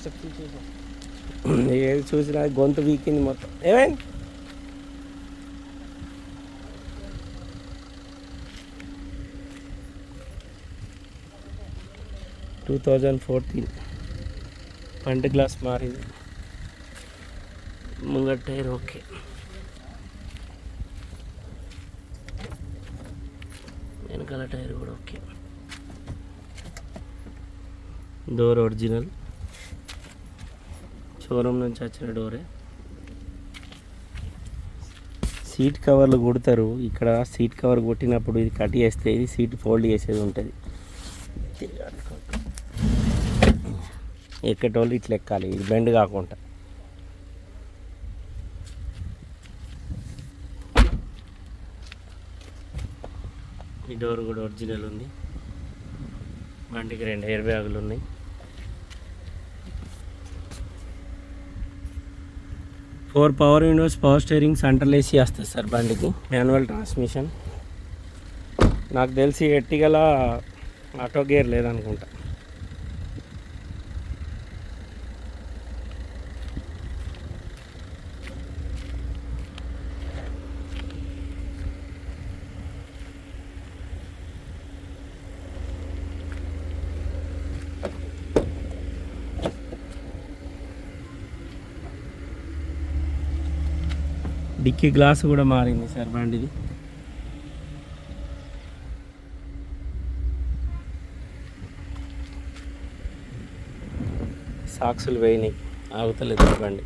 Steps చూసాం ఏది చూసినా గొంతు వీకింది మొత్తం ఏమైంది టూ థౌజండ్ ఫోర్టీన్ పంట గ్లాస్ మారింది ముంగట టైర్ ఓకే వెనకాల టైర్ కూడా ఓకే డోర్ ఒరిజినల్ షోరూమ్ నుంచి వచ్చిన డోరే. సీట్ కవర్లు కుడతారు. ఇక్కడ సీట్ కవర్ కొట్టినప్పుడు ఇది కట్ చేస్తే ఇది సీట్ ఫోల్డ్ చేసేది ఉంటుంది. ఎక్కేటోళ్ళు ఇట్లా ఎక్కాలి. ఇది బెండ్ కాకుండా. ఈ డోర్ కూడా ఒరిజినల్ ఉంది. బండికి రెండు ఎయిర్ బ్యాగులు ఉన్నాయి. Four power windows power steering central AC వస్తుంది సార్ బండికి. Manual transmission. నాకు తెలిసి ఎట్టిగల ఆటో గేర్ లేదనుకుంటా. డిక్కీ గ్లాస్ కూడా మారింది సార్ బండిది. సాక్సులు వేయినాయి. ఆగుతలేదు బండి.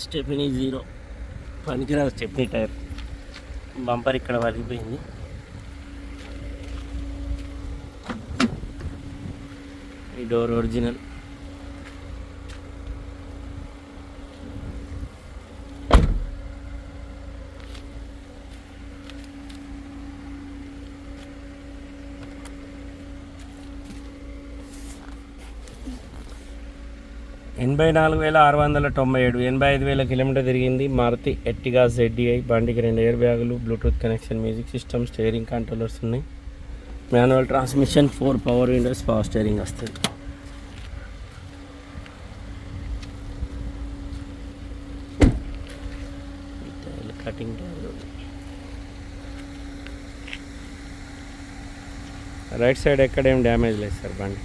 Stepney zero. పనికిరాదు స్టెఫినీ టైర్. బంపర్ ఇక్కడ వరిగిపోయింది ఈ డోర్ ఒరిజినల్. ఎనభై నాలుగు వేల ఆరు వందల తొంభై ఏడు ఎనభై ఐదు వేల కిలోమీటర్ తిరిగింది మారుతి ఎట్టిగా జెడ్డీఐ. బండికి రెండు ఎయిర్ బ్యాగులు bluetooth connection music system steering controllers ఉన్నాయి. Manual transmission four power windows power steering వస్తుంది. కటింగ్ రైట్ సైడ్ ఎక్కడ ఏం డ్యామేజ్ లేదు సార్ బండి.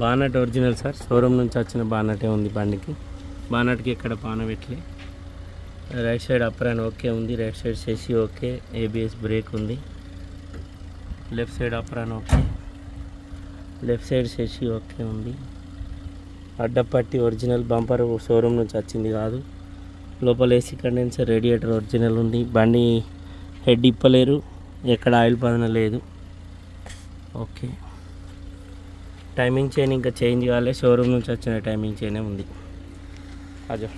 Bonnet original sir. షోరూమ్ నుంచి వచ్చిన బానటే ఉంది బండికి. బానట్కి ఎక్కడ బాన right side upper and okay ఉంది. రైట్ సైడ్ సెసి ఓకే. ఏబిఎస్ బ్రేక్ ఉంది. Left side apron okay. Left side సెసి okay ఉంది. అడ్డపట్టి ఒరిజినల్ బంపర్ షోరూమ్ నుంచి వచ్చింది కాదు. లోపల ఏసీ కండెన్సర్ రేడియేటర్ ఒరిజినల్ ఉంది. బండి హెడ్ ఇప్పలేరు. ఎక్కడ ఆయిల్ పదన లేదు. ఓకే. టైమింగ్ చైన్ ఇంకా చేంజ్ కాలే. షోరూమ్ నుంచి వచ్చిన టైమింగ్ చైనే ఉంది. అజో.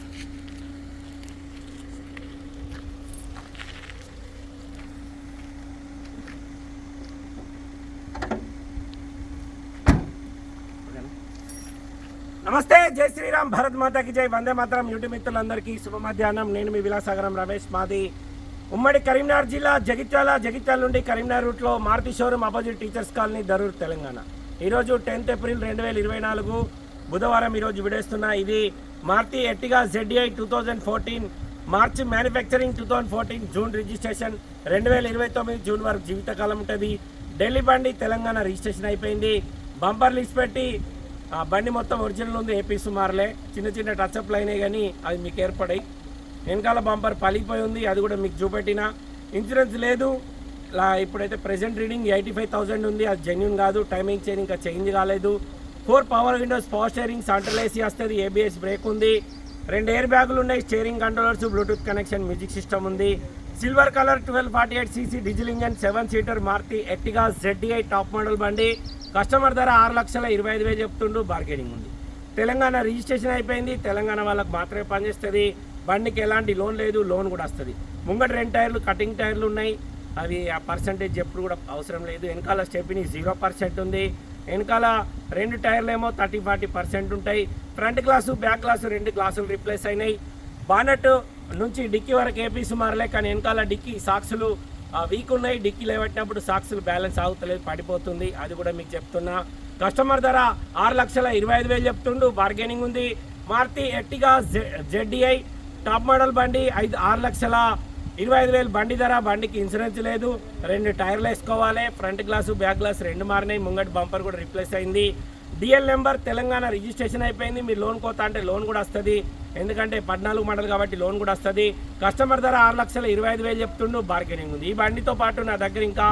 నమస్తే జై శ్రీరామ్ భరత్ మాతాకి జై. వందే మాతరం. యూట్యూబ్ మిత్రులందరికీ శుభ మధ్యాహ్నం. నేను మీ విలాసాగరం రమేష్ మాది ఉమ్మడి కరీంనగర్ జిల్లా జగిత్యాల జగిత్యాల నుండి కరీంనగర్ రూట్లో Maruti showroom opposite teachers colony Darur Telangana. ఈరోజు టెన్త్ ఏప్రిల్ రెండు వేల ఇరవై నాలుగు బుధవారం ఈరోజు విడేస్తున్న ఇది Maruti Ertiga ZI two thousand fourteen March manufacturing two thousand fourteen June registration రెండు వేల ఇరవై తొమ్మిది జూన్ వరకు జీవితకాలం ఉంటుంది. ఢిల్లీ బండి తెలంగాణ రిజిస్ట్రేషన్ అయిపోయింది. బంపర్ లిస్ట్ పెట్టి ఆ బండి మొత్తం ఒరిజినల్ ఉంది ఏపీ సుమారులే. చిన్న చిన్న టచ్అప్లు అయినాయి కానీ అది మీకు ఏర్పడాయి. వెనకాల బంపర్ పలిగిపోయి ఉంది అది కూడా మీకు చూపెట్టిన. ఇన్సూరెన్స్ లేదు. ఇప్పుడైతే present reading eighty five thousand ఉంది. అది జెన్యున్ కాదు టైమింగ్ చైన్ ఇంకా చేంజ్ కాలేదు. Four power windows power steering central AC వస్తుంది ఏబిఎస్ బ్రేక్ ఉంది. రెండు ఎయిర్ బ్యాగులు ఉన్నాయి steering controllers bluetooth connection music system ఉంది. Silver colour twelve forty eight CC diesel engine seven seater Maruti Ertiga ZDI top model బండి. Customer ధర ఆరు లక్షల ఇరవై ఐదు వేలు చెప్తుండు బార్గెనింగ్ ఉంది. తెలంగాణ రిజిస్ట్రేషన్ అయిపోయింది. తెలంగాణ వాళ్ళకి మాత్రమే పనిచేస్తుంది. బండికి ఎలాంటి లోన్ లేదు లోన్ కూడా వస్తుంది. ముంగట రెండు టైర్లు కటింగ్ టైర్లు ఉన్నాయి. అవి ఆ పర్సంటేజ్ ఎప్పుడు కూడా అవసరం లేదు. వెనకాల స్టెప్ని జీరో పర్సెంట్ ఉంది. వెనకాల రెండు టైర్లు ఏమో థర్టీ ఫార్టీ పర్సెంట్ ఉంటాయి. ఫ్రంట్ గ్లాసు బ్యాక్ గ్లాసు రెండు గ్లాసులు రిప్లేస్ అయినాయి. బానెట్ నుంచి డిక్కీ వరకు ఏపీ సుమారులే కానీ వెనకాల డిక్కీ సాక్సులు వీక్ ఉన్నాయి. డిక్కీ లేవట్టినప్పుడు సాక్సులు బ్యాలెన్స్ ఆగుతలేదు పడిపోతుంది. అది కూడా మీకు చెప్తున్నా. కస్టమర్ ధర ఆరు లక్షల ఇరవై ఐదు వేలు చెప్తుండు. బార్గెనింగ్ ఉంది. Maruti Ertiga ZDI top model బండి ఐదు ఆరు లక్షల ఇరవై ఐదు వేలు బండి ధర బండికి ఇన్సూరెన్స్ లేదు. రెండు టైర్లు వేసుకోవాలి. ఫ్రంట్ గ్లాసు బ్యాక్ గ్లాస్ రెండు మారినాయి. ముంగటి బంపర్ కూడా రిప్లేస్ అయింది. డిఎల్ నెంబర్ తెలంగాణ రిజిస్ట్రేషన్ అయిపోయింది. మీరు లోన్ కోతా అంటే లోన్ కూడా వస్తుంది. ఎందుకంటే పద్నాలుగు మండలు కాబట్టి లోన్ కూడా వస్తుంది. కస్టమర్ ధర ఆరు లక్షల ఇరవై ఐదు వేలు చెప్తుండు. బార్గెనింగ్ ఉంది. ఈ బండితో పాటు నా దగ్గర ఇంకా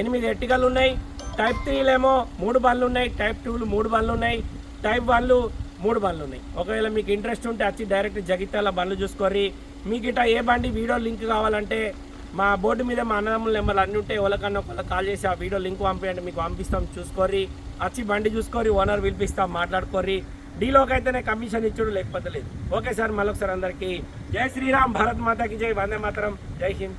ఎనిమిది ఎట్టికలు ఉన్నాయి. టైప్ త్రీలేమో మూడు బండ్లు ఉన్నాయి. టైప్ టూలు మూడు బండ్లు ఉన్నాయి. టైప్ వన్లు మూడు బండ్లు ఉన్నాయి. ఒకవేళ మీకు ఇంట్రెస్ట్ ఉంటే వచ్చి డైరెక్ట్ జగిత్యాల బండ్లు చూసుకోరి మీకు ఇట ఏ బండి వీడియో లింక్ కావాలంటే మా బోర్డు మీద మా అన్నదమ్ముల నెంబర్లు అన్నీ ఉంటే ఎవరికన్నా ఒకళ్ళకి కాల్ చేసి ఆ వీడియో లింక్ పంపించండి మీకు పంపిస్తాం చూసుకోరి వచ్చి బండి చూసుకోరి ఓనర్ పిలిపిస్తాం మాట్లాడుకోరి డీలోకి అయితేనే కమిషన్ ఇచ్చుడు లేకపోతే లేదు. ఓకే సార్ మళ్ళొకసారి అందరికీ. జై శ్రీరామ్ భారత్ మాతాకి జై వందే మాతరం. జై హింద్.